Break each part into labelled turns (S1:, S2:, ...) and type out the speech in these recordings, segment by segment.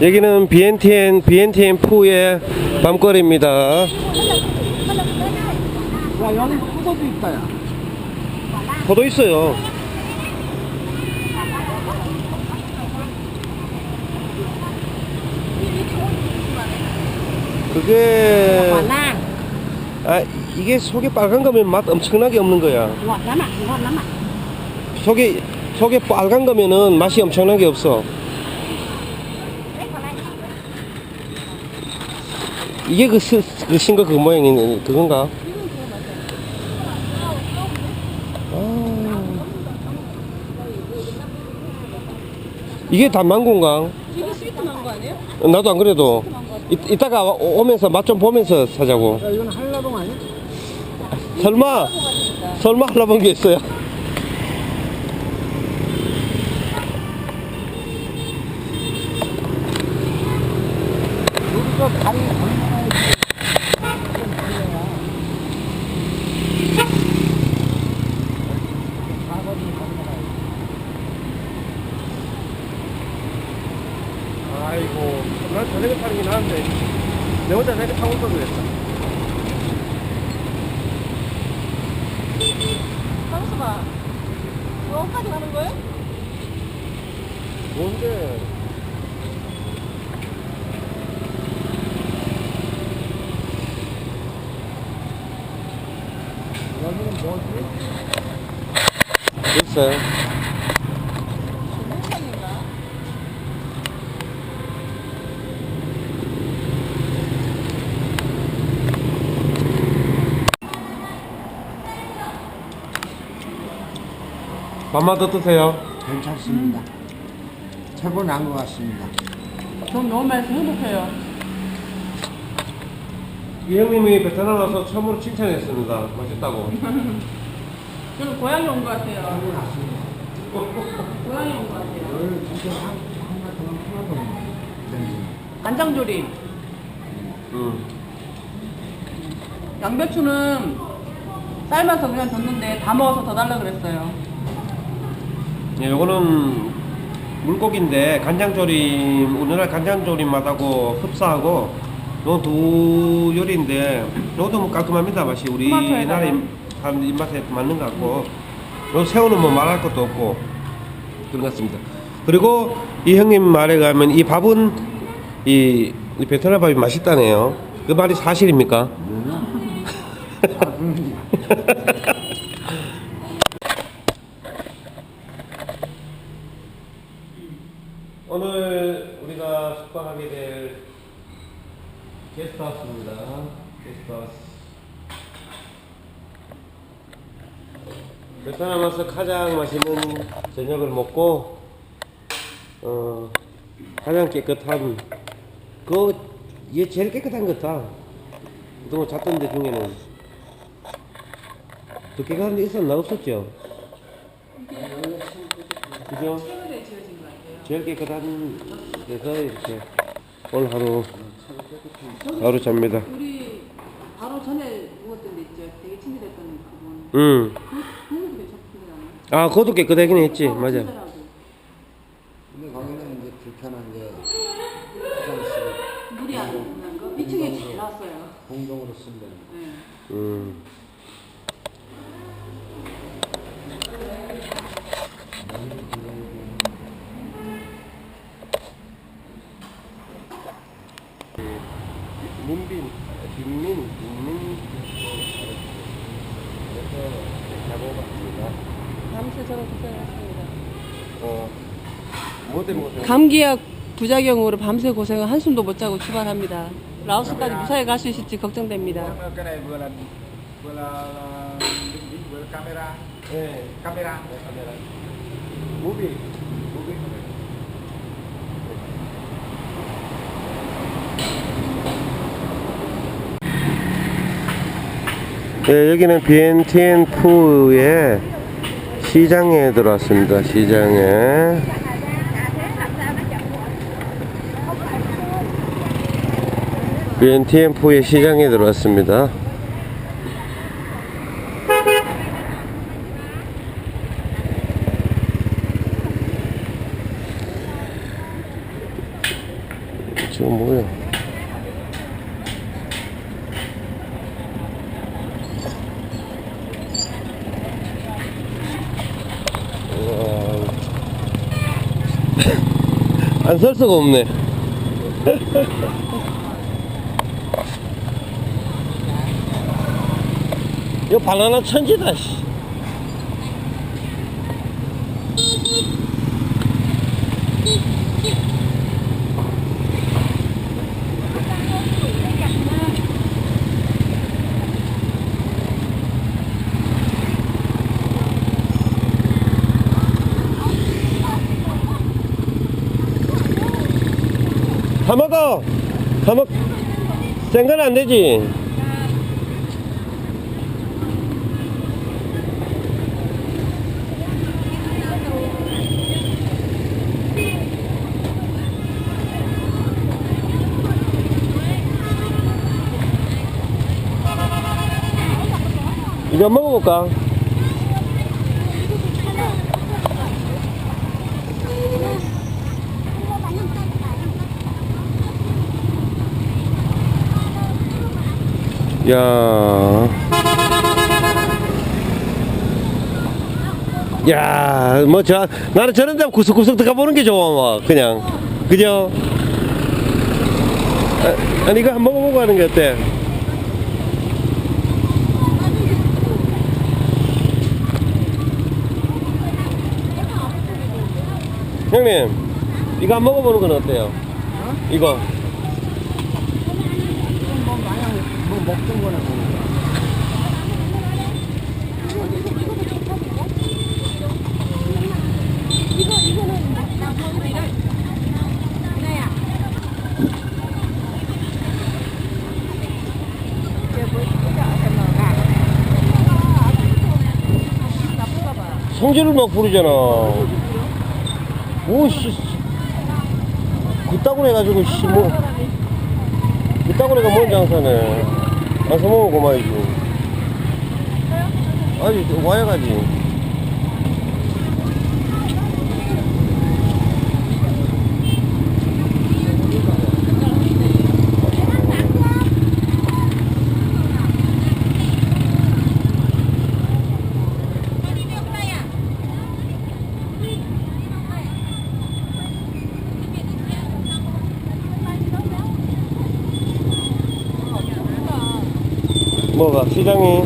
S1: 여기는 BNTN, BNTN 푸의 밤거리입니다.
S2: 야 여기 포도도 있다 야
S1: 포도 있어요. 그게 아 이게 속에 빨간 거면 맛 엄청나게 없는 거야. 속에 속에 빨간 거면은 맛이 엄청나게 없어. 이게 그, 스, 그 신거 그 모양이 그건가? 아. 이게 단망고인가?
S2: 이게 스위트 망고 아니에요?
S1: 나도 안 그래도 이, 이따가 오- 오면서 맛 좀 보면서 사자고.
S2: 야 이건 한라봉 아니야?
S1: 설마 설마 하려본 게 있어요?
S2: 여기서 다리 얼마나
S1: 아이고 난 저녁에 타는 게 나은데 내 혼자 저녁에 타고 올걸 그랬다.
S2: 강수가 어디까지 가는 거예요?
S1: 뭔데?
S2: 여기는 뭐지?
S1: 있어요.
S2: 동영상인가?
S1: 밥만 더 드세요.
S2: 괜찮습니다 최고 나은 것 같습니다
S3: 전 너무 맛있어 행복해요.
S1: 이 형님이 베트남 와서 처음으로 칭찬했습니다. 맛있다고.
S3: 저는 고향에 온 것 같아요.
S2: 최고 났습니다
S3: 고향에 온 것 같아요.
S2: 오늘 진짜 한, 한 같은 건 하나도 없네
S3: 간장조림.
S1: 음.
S3: 양배추는 삶아서 그냥 줬는데 다 먹어서 더 달라 그랬어요.
S1: 예, 요거는 물고기인데 간장조림 우리나라 간장조림 맛하고 흡사하고 요두 요리인데 요것도 뭐 깔끔합니다 맛이 우리나라
S3: 토마토에다가.
S1: 입- 사람 입맛에 맞는 것 같고 요 새우는 뭐 말할 것도 없고 그런 것 같습니다. 그리고 이 형님 말에 가면 이 밥은 이, 이 베트남 밥이 맛있다네요. 그 말이 사실입니까? 오늘 우리가 숙박하게 될 게스트하우스입니다. 게스트하우스. 베트남 와서 가장 맛있는 저녁을 먹고 어 가장 깨끗한 그얘 제일 깨끗한 것 같아. 그동안 잤던 데 중에는 더 깨끗한 데 있었나 없었죠? 그죠? 제일 깨끗한 데서 이렇게 오늘 하루 하루 잡니다.
S3: 우리 바로 전에 묵었던 데 있죠. 되게 친밀했던 그분.
S1: 응.
S3: 그, 그분도 나는.
S1: 아, 그것도 깨끗하긴 했지.
S3: 어,
S1: 맞아.
S3: 친절하고.
S2: 근데 거기는 이제 불편한 게 화장실을
S3: 물이 안 나는 거. 2층에 잘 나왔어요.
S2: 공동으로 쓴다는
S3: 네.
S1: 음. 문빈, 빈민, 빈민 그래서 작업했습니다.
S3: 밤새 저는 고생했습니다.
S1: 어, 뭐 때문에 고생?
S3: 감기약 부작용으로 밤새 고생을 한숨도 못 자고 출발합니다. 라오스까지 무사히 갈 수 있을지 걱정됩니다.
S2: là camera
S1: 네, 카메라. 무비 카메라. 네, 여기는 BNTN 푸의 시장에 들어왔습니다. 시장에. BNTN 푸의 시장에 들어왔습니다. 지금 뭐야? 안 설 수가 없네. 이거 바나나 천지다, 씨. 다 먹어! 다 먹, 센건안 되지. 이거 먹어볼까? 야. 야, 뭐, 저, 나는 저런 데 구석구석 들어가 보는 게 좋아, 막, 그냥. 그죠? 아, 아니, 이거 한번 먹어보고 하는 게 어때? 형님, 이거 한번 먹어보는 건 어때요? 이거.
S2: 뭐 마냥 뭐 먹던 거나 뭐.
S1: 성질을 막 부르잖아. 오씨. 그따구로 해가지고, 씨, 뭐. 그따구로 해가 뭔 장사네. 가서 먹고 말이지. 아니, 와야 가지. 뭐가, 시장이.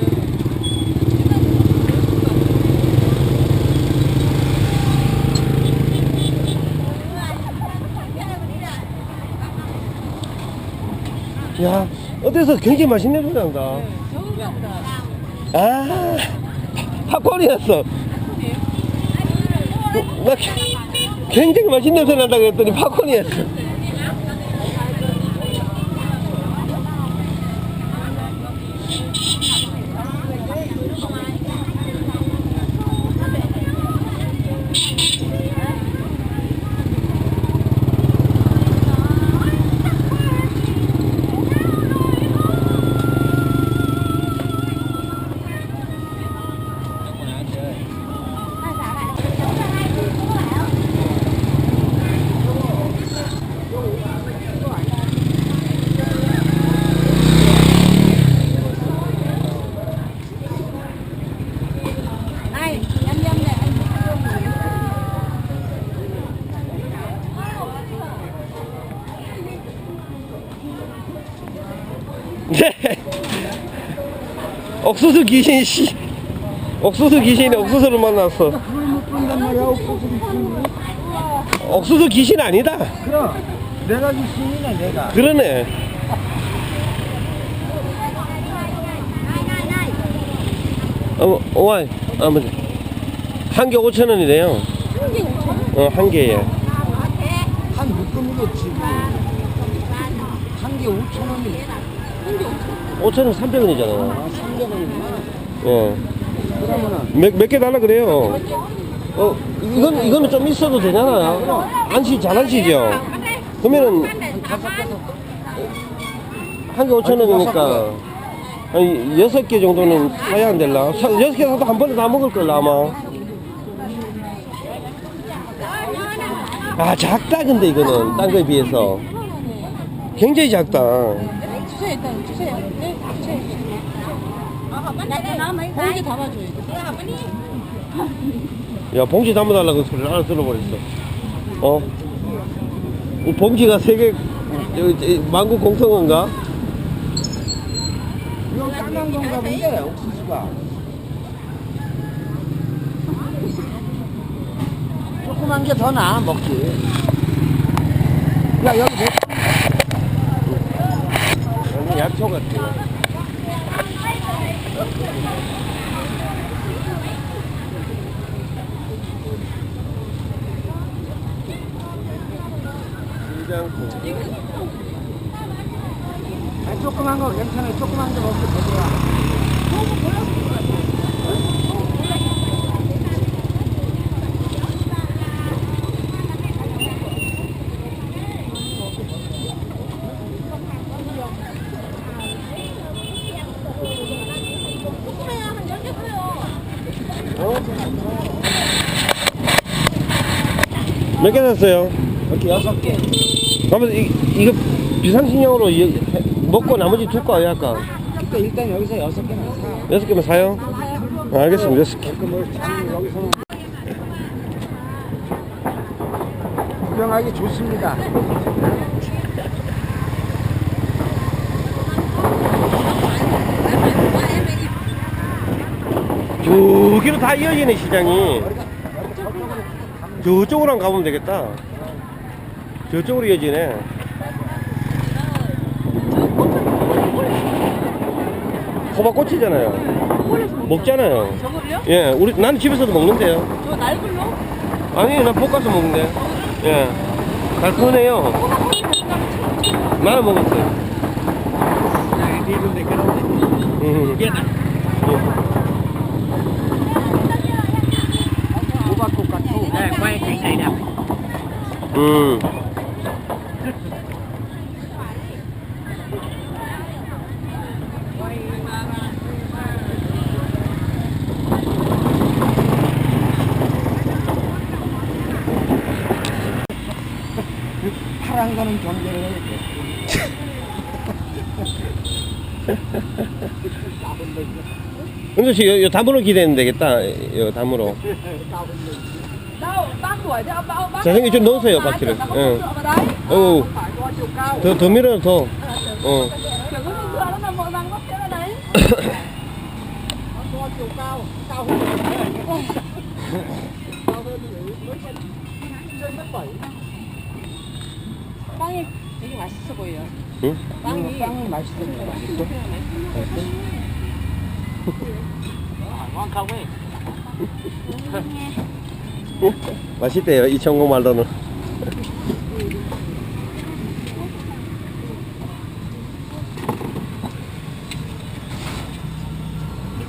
S1: 야, 어디서 굉장히 맛있는 냄새 난다. 아, 팝콘이었어. 나 개- 굉장히 맛있는 냄새 난다 그랬더니 팝콘이었어. 옥수수 귀신 씨. 옥수수 귀신이 옥수수를 만났어.
S2: 옥수수 귀신
S1: 아니다.
S2: 그럼 내가 귀신이네 내가.
S1: 그러네. 어머, 오이, 아버지. 한개 5천 원이래요. 어, 한 개에.
S2: 한 묶음이겠지. 한개 5천 원 이.
S1: 5천 원 300원이잖아요.
S2: 아, 300원이구나.
S1: 예.
S2: 그러면은
S1: 몇, 몇 개 달라 그래요. 어, 이건, 이거는 좀 있어도 되잖아요. 안시, 잘 안시죠? 그러면은, 한개 5천 원이니까, 한 여섯 개 정도는 사야 안 될라? 사- 여섯 개 사도 한 번에 다 먹을 걸, 아마. 아, 작다, 근데 이거는, 딴 거에 비해서. 굉장히 작다.
S3: 네, 주세요 일단 주세요. 네 주세요. 봉지 담아줘요.
S1: 야 봉지 담아달라고 소리를 하나 들어버렸어. 어? 이 봉지가 세개 만국 공통인가?
S2: 이거 까만 건가 본데 옥수수가 조그만 게 더 나아 먹기 야 여기 몇
S1: 약초 같아. 김장국.
S2: 아, 조그만 거 괜찮아 조그만 거 먹고 되더라
S1: 몇 개 샀어요?
S2: 이렇게 여섯 개
S1: 그러면 이, 이거 비상식량으로 이- 먹고 나머지 줄까 할까?
S2: 그러니까 일단 여기서 여섯 개만 사
S1: 여섯 개만 사요? 아, 알겠습니다. 여섯 개.
S2: 여기서 구경하기 좋습니다
S1: 저기로 다 이어지네 시장이. 저쪽으로 가보면 되겠다. 저쪽으로 이어지네. 호박꽃이잖아요. 먹잖아요.
S3: 저거를요?
S1: 예, 우리 난 집에서도 먹는데요.
S3: 저 날글로?
S1: 아니, 나 볶아서 먹는데. 예, 달큰해요. 나는 먹었어요. 음.
S2: 호 네, quay cảnh này đẹp
S1: 은주 씨, 요, 요 담으로 기대면 되겠다. 요 담으로. 자, 형님 좀 넣으세요, 바퀴를. 어우. 더, 더 밀어, 더. 어.
S3: 빵이 되게 맛있어 보여요.
S1: 응?
S2: 빵은 빵은 맛있어 맛있어 ngon không ấy
S1: 맛있대요, 이천공 말로는.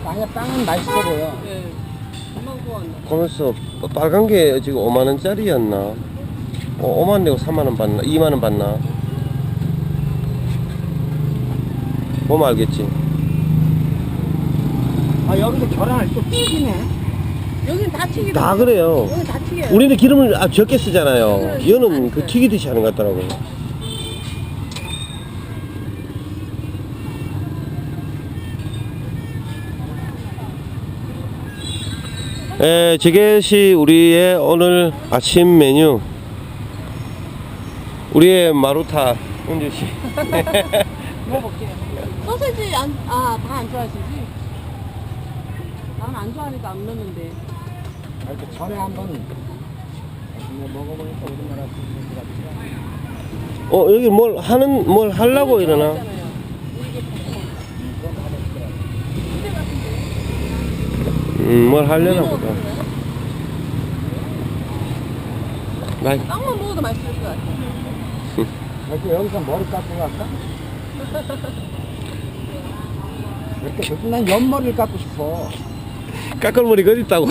S2: 아니야 빵은 맛있어 보여
S3: 네. 금방 구웠네.
S1: 그러면서 빨간 게 지금 5만 원짜리였나? 어, 5만 내고 3만 원 받나? 2만 원 받나? 보면 알겠지.
S2: 아 여기서 계란을 또 튀기네
S3: 여긴 다 튀기다.
S1: 다 그래요.
S3: 여긴 다 튀겨요.
S1: 우리는 기름을 아, 적게 쓰잖아요. 얘는 그 튀기듯이 하는 것 같더라고요. 에, 저것이 우리의 오늘 아침 메뉴. 우리의 마루타, 은주 씨.
S3: 먹어볼게요. 소세지 안, 아, 다 안 좋아하시지? 난 안 좋아하니까 안 넣는데.
S2: 아, 이렇게 전에 한번 뭐 먹어보니까 우리나라 분들 같더라
S1: 어, 여기 뭘 하는, 뭘 하려고 이러나? 음, 뭘 하려나 보다. 나,
S3: 빵만 먹어도 맛있을 것 같아.
S2: 이렇게 여기서 머리 깎고 갈까? 이렇게 난 옆머리를 깎고 싶어
S1: 깎을 머리가 어디 있다고.